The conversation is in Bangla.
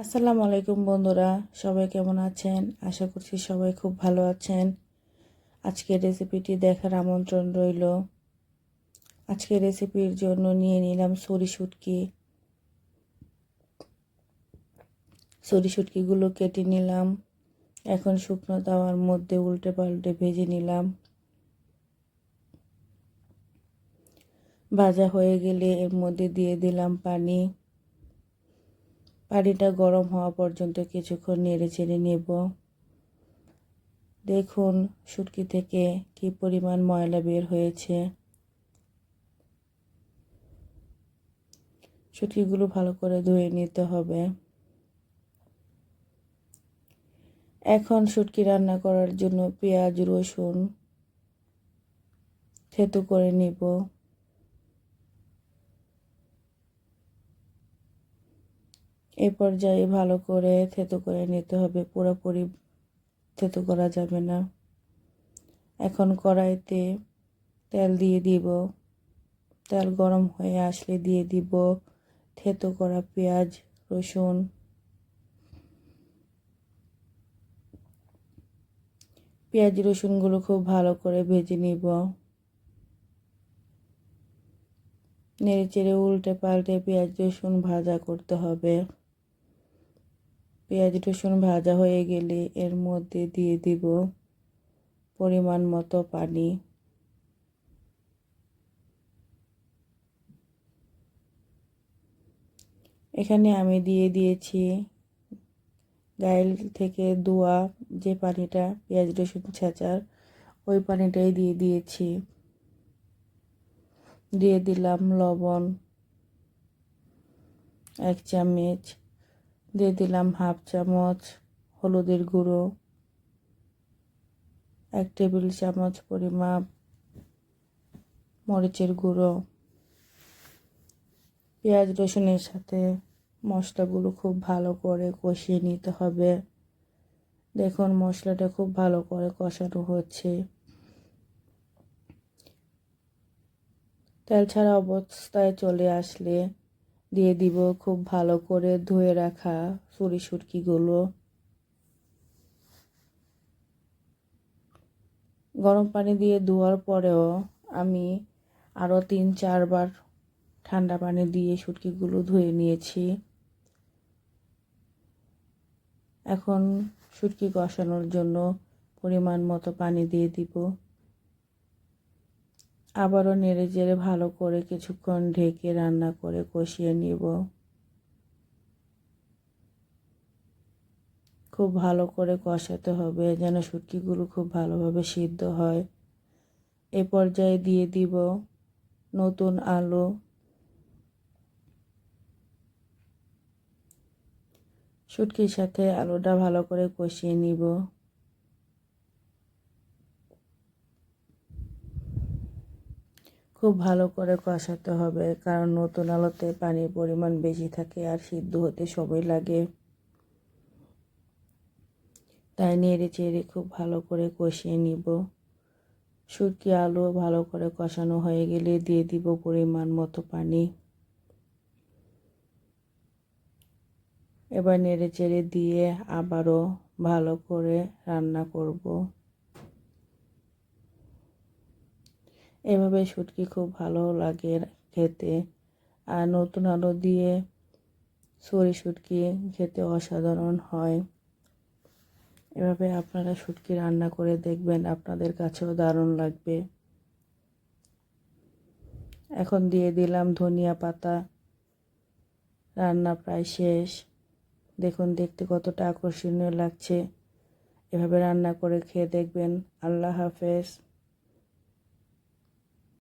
আসসালামু আলাইকুম বন্ধুরা, সবাই কেমন আছেন? আশা করছি সবাই খুব ভালো আছেন। আজকের রেসিপিটি দেখার আমন্ত্রণ রইল। আজকের রেসিপির জন্য নিয়ে নিলাম সরি শুটকি। সরি শুটকিগুলো কেটে নিলাম। এখন শুকনো তাওয়ার মধ্যে উল্টে পাল্টে ভেজে নিলাম। ভাজা হয়ে গেলে এর মধ্যে দিয়ে দিলাম পানি। পানিটা গরম হওয়া পর্যন্ত কিছুক্ষণ নেড়ে চেড়ে নেব। দেখুন শুটকি থেকে কি পরিমাণ ময়লা বের হয়েছে। শুটকিগুলো ভালো করে ধুয়ে নিতে হবে। এখন শুটকি রান্না করার জন্য পেঁয়াজ, রসুন থেতু করে নিব। এ পর্যায়ে ভালো করে থেতো করে নিতে হবে। পুরোপুরি থেতো করা যাবে না। এখন কড়াইতে তেল দিয়ে দিব। তেল গরম হয়ে আসলে দিয়ে দিব থেতো করা পেঁয়াজ, রসুন। পেঁয়াজ, রসুনগুলো খুব ভালো করে ভেজে নিব। নেড়ে চেড়ে উল্টে পাল্টে পেঁয়াজ, রসুন ভাজা করতে হবে। পেঁয়াজ, রসুন ভাজা হয়ে গেলে এর মধ্যে দিয়ে দিব পরিমাণ মতো পানি। এখানে আমি দিয়ে দিয়েছি গাইল থেকে দোয়া যে পানিটা, পেঁয়াজ, রসুন ছেঁচার, ওই পানিটাই দিয়ে দিয়েছি। দিয়ে দিলাম লবণ, এক চামচ দিয়ে দিলাম হাফ চামচ হলুদের গুঁড়ো, এক টেবিল চামচ পরিমাপ মরিচের গুঁড়ো, পেঁয়াজ রসুনের সাথে মশলাগুলো খুব ভালো করে কষিয়ে নিতে হবে। দেখুন মশলাটা খুব ভালো করে কষানো হচ্ছে। তেল ছাড়া অবস্থায় চলে আসলে দিয়ে দিব খুব ভালো করে ধুয়ে রাখা সুরি সুরকিগুলো গরম পানি দিয়ে ধোয়ার পরেও আমি আরও তিন, চারবার ঠান্ডা পানি দিয়ে সুটকিগুলো ধুয়ে নিয়েছি। এখন সুটকি কষানোর জন্য পরিমাণ মতো পানি দিয়ে দিব। আবারও নেড়ে চেড়ে ভালো করে কিছুক্ষণ ঢেকে রান্না করে কষিয়ে নিব। খুব ভালো করে কষাতে হবে যেন শুটকিগুলো খুব ভালোভাবে সিদ্ধ হয়। এ পর্যায়ে দিয়ে দিব নতুন আলু। শুটকির সাথে আলুটা ভালো করে কষিয়ে নিব। খুব ভালো করে কষাতে হবে, কারণ নতুন আলোতে পানির পরিমাণ বেশি থাকে আর সিদ্ধ হতে সময় লাগে। তাই নেড়ে চেড়ে খুব ভালো করে কষিয়ে নিব। শুটকি আলু ভালো করে কষানো হয়ে গেলে দিয়ে দিব পরিমাণ মতো পানি। এবার নেড়ে চেড়ে দিয়ে আবারও ভালো করে রান্না করব। এভাবে শুটকি খুব ভালো লাগে খেতে। আর নতুন আলু দিয়ে সরি শুটকি খেতে অসাধারণ হয়। এভাবে আপনারা শুটকি রান্না করে দেখবেন, আপনাদের কাছেও দারুণ লাগবে। এখন দিয়ে দিলাম ধনিয়া পাতা। রান্না প্রায় শেষ। দেখুন, দেখতে কতটা আকর্ষণীয় লাগছে। এভাবে রান্না করে খেয়ে দেখবেন। আল্লাহ হাফেজ।